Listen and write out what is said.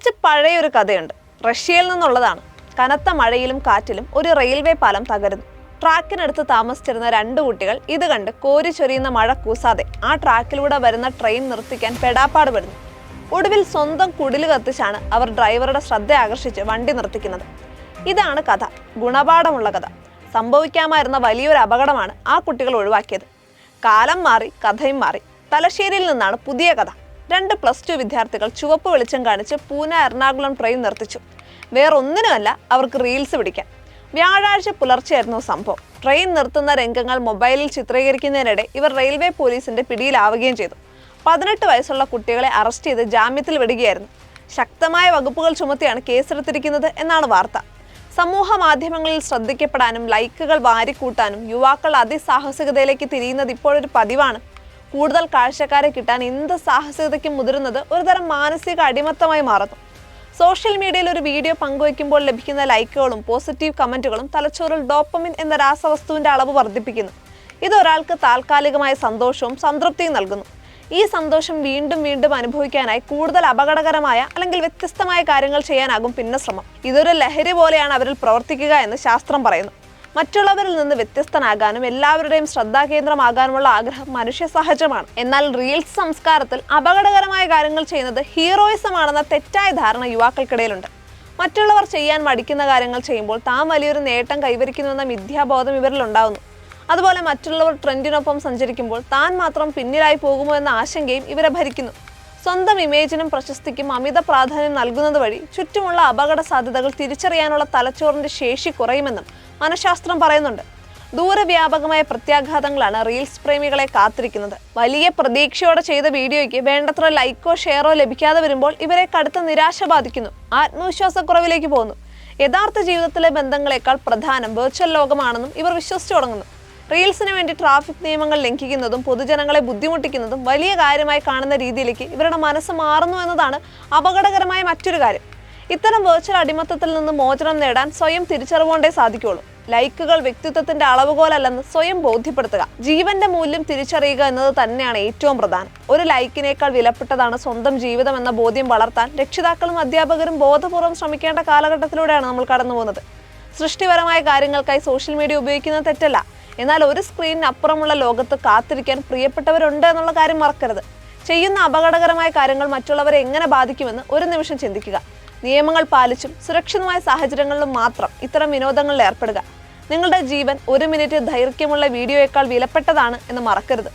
കുറച്ച് പഴയൊരു കഥയുണ്ട്. റഷ്യയിൽ നിന്നുള്ളതാണ്. കനത്ത മഴയിലും കാറ്റിലും ഒരു റെയിൽവേ പാലം തകരുന്നു. ട്രാക്കിനടുത്ത് താമസിച്ചിരുന്ന രണ്ട് കുട്ടികൾ ഇത് കണ്ട് കോരി ചൊരിയുന്ന മഴ കൂസാതെ ആ ട്രാക്കിലൂടെ വരുന്ന ട്രെയിൻ നിർത്തിക്കാൻ പെടാപ്പാട് ഒടുവിൽ സ്വന്തം കുടിൽ കത്തിച്ചാണ് അവർ ഡ്രൈവറുടെ ശ്രദ്ധ ആകർഷിച്ച് വണ്ടി നിർത്തിക്കുന്നത്. ഇതാണ് കഥ. ഗുണപാഠമുള്ള കഥ. സംഭവിക്കാമായിരുന്ന വലിയൊരു അപകടമാണ് ആ കുട്ടികൾ ഒഴിവാക്കിയത്. കാലം മാറി കഥയും മാറി. തലശ്ശേരിയിൽ നിന്നാണ് പുതിയ കഥ. രണ്ട് പ്ലസ് ടു വിദ്യാർത്ഥികൾ ചുവപ്പ് വെളിച്ചം കാണിച്ച് പൂന എറണാകുളം ട്രെയിൻ നിർത്തിച്ചു. വേറൊന്നിനുമല്ല അവർക്ക് റീൽസ് പിടിക്കാൻ. വ്യാഴാഴ്ച പുലർച്ചെയായിരുന്നു സംഭവം. ട്രെയിൻ നിർത്തുന്ന രംഗങ്ങൾ മൊബൈലിൽ ചിത്രീകരിക്കുന്നതിനിടെ ഇവർ റെയിൽവേ പോലീസിന്റെ പിടിയിലാവുകയും ചെയ്തു. പതിനെട്ട് വയസ്സുള്ള കുട്ടികളെ അറസ്റ്റ് ചെയ്ത് ജാമ്യത്തിൽ വിടുകയായിരുന്നു. ശക്തമായ വകുപ്പുകൾ ചുമത്തിയാണ് കേസെടുത്തിരിക്കുന്നത് എന്നാണ് വാർത്ത. സമൂഹ മാധ്യമങ്ങളിൽ ശ്രദ്ധിക്കപ്പെടാനും ലൈക്കുകൾ വാരിക്കൂട്ടാനും യുവാക്കൾ അതിസാഹസികതയിലേക്ക് തിരിയുന്നത് ഇപ്പോഴൊരു പതിവാണ്. കൂടുതൽ കാഴ്ചക്കാരെ കിട്ടാൻ എന്ത് സാഹസികതയ്ക്കും മുതിരുന്നത് ഒരുതരം മാനസിക അടിമത്തമായി മാറുന്നു. സോഷ്യൽ മീഡിയയിൽ ഒരു വീഡിയോ പങ്കുവയ്ക്കുമ്പോൾ ലഭിക്കുന്ന ലൈക്കുകളും പോസിറ്റീവ് കമന്റുകളും തലച്ചോറിൽ ഡോപ്പമിൻ എന്ന രാസവസ്തുവിന്റെ അളവ് വർദ്ധിപ്പിക്കുന്നു. ഇത് ഒരാൾക്ക് താൽക്കാലികമായ സന്തോഷവും സംതൃപ്തിയും നൽകുന്നു. ഈ സന്തോഷം വീണ്ടും വീണ്ടും അനുഭവിക്കാനായി കൂടുതൽ അപകടകരമായ അല്ലെങ്കിൽ വ്യത്യസ്തമായ കാര്യങ്ങൾ ചെയ്യാനാകും പിന്നെ ശ്രമം ഇതൊരു ലഹരി പോലെയാണ് അവരിൽ പ്രവർത്തിക്കുക എന്ന് ശാസ്ത്രം പറയുന്നു. മറ്റുള്ളവരിൽ നിന്ന് വ്യത്യസ്തനാകാനും എല്ലാവരുടെയും ശ്രദ്ധാകേന്ദ്രമാകാനുമുള്ള ആഗ്രഹം മനുഷ്യ സഹജമാണ് എന്നാൽ റീൽസ് സംസ്കാരത്തിൽ അപകടകരമായ കാര്യങ്ങൾ ചെയ്യുന്നത് ഹീറോയിസം ആണെന്ന തെറ്റായ ധാരണ യുവാക്കൾക്കിടയിലുണ്ട്. മറ്റുള്ളവർ ചെയ്യാൻ മടിക്കുന്ന കാര്യങ്ങൾ ചെയ്യുമ്പോൾ താൻ വലിയൊരു നേട്ടം കൈവരിക്കുന്നുവെന്ന മിഥ്യാബോധം ഇവരിൽ ഉണ്ടാകുന്നു അതുപോലെ മറ്റുള്ളവർ ട്രെൻഡിനൊപ്പം സഞ്ചരിക്കുമ്പോൾ താൻ മാത്രം പിന്നിലായി പോകുമോ എന്ന ആശങ്കയും ഇവരെ ഭരിക്കുന്നു. സ്വന്തം ഇമേജിനും പ്രശസ്തിക്കും അമിത പ്രാധാന്യം നൽകുന്നത് വഴി ചുറ്റുമുള്ള അപകട സാധ്യതകൾ തിരിച്ചറിയാനുള്ള തലച്ചോറിന്റെ ശേഷി കുറയുമെന്നും മനഃശാസ്ത്രം പറയുന്നുണ്ട്. ദൂരവ്യാപകമായ പ്രത്യാഘാതങ്ങളാണ് റീൽസ് പ്രേമികളെ കാത്തിരിക്കുന്നത്. വലിയ പ്രതീക്ഷയോടെ ചെയ്ത വീഡിയോയ്ക്ക് വേണ്ടത്ര ലൈക്കോ ഷെയറോ ലഭിക്കാതെ വരുമ്പോൾ ഇവരെ കടുത്ത നിരാശ ബാധിക്കുന്നു. ആത്മവിശ്വാസക്കുറവിലേക്ക് പോകുന്നു. യഥാർത്ഥ ജീവിതത്തിലെ ബന്ധങ്ങളെക്കാൾ പ്രധാനം വെർച്വൽ ലോകമാണെന്നും ഇവർ വിശ്വസിച്ചു തുടങ്ങുന്നു. റീൽസിന് വേണ്ടി ട്രാഫിക് നിയമങ്ങൾ ലംഘിക്കുന്നതും പൊതുജനങ്ങളെ ബുദ്ധിമുട്ടിക്കുന്നതും വലിയ കാര്യമായി കാണുന്ന രീതിയിലേക്ക് ഇവരുടെ മനസ്സ് മാറുന്നു എന്നതാണ് അപകടകരമായ മറ്റൊരു കാര്യം. ഇത്തരം വെർച്വൽ അടിമത്തത്തിൽ നിന്ന് മോചനം നേടാൻ സ്വയം തിരിച്ചറിവുകൊണ്ടേ സാധിക്കുള്ളൂ. ലൈക്കുകൾ വ്യക്തിത്വത്തിന്റെ അളവുകോലല്ലെന്ന് സ്വയം ബോധ്യപ്പെടുത്തുക. ജീവന്റെ മൂല്യം തിരിച്ചറിയുക എന്നത് തന്നെയാണ് ഏറ്റവും പ്രധാനം. ഒരു ലൈക്കിനേക്കാൾ വിലപ്പെട്ടതാണ് സ്വന്തം ജീവിതം എന്ന ബോധ്യം വളർത്താൻ രക്ഷിതാക്കളും അധ്യാപകരും ബോധപൂർവം ശ്രമിക്കേണ്ട കാലഘട്ടത്തിലൂടെയാണ് നമ്മൾ കടന്നു പോകുന്നത്. സൃഷ്ടിപരമായ കാര്യങ്ങൾക്കായി സോഷ്യൽ മീഡിയ ഉപയോഗിക്കുന്നത് തെറ്റല്ല. എന്നാൽ ഒരു സ്ക്രീനിന് അപ്പുറമുള്ള ലോകത്ത് കാത്തിരിക്കാൻ പ്രിയപ്പെട്ടവരുണ്ട് എന്നുള്ള കാര്യം മറക്കരുത്. ചെയ്യുന്ന അപകടകരമായ കാര്യങ്ങൾ മറ്റുള്ളവരെ എങ്ങനെ ബാധിക്കുമെന്ന് ഒരു നിമിഷം ചിന്തിക്കുക. നിയമങ്ങൾ പാലിച്ചും സുരക്ഷിതമായ സാഹചര്യങ്ങളിലും മാത്രം ഇത്തരം വിനോദങ്ങളിൽ ഏർപ്പെടുക. നിങ്ങളുടെ ജീവൻ ഒരു മിനിറ്റ് ദൈർഘ്യമുള്ള വീഡിയോയേക്കാൾ വിലപ്പെട്ടതാണ് എന്ന് മറക്കരുത്.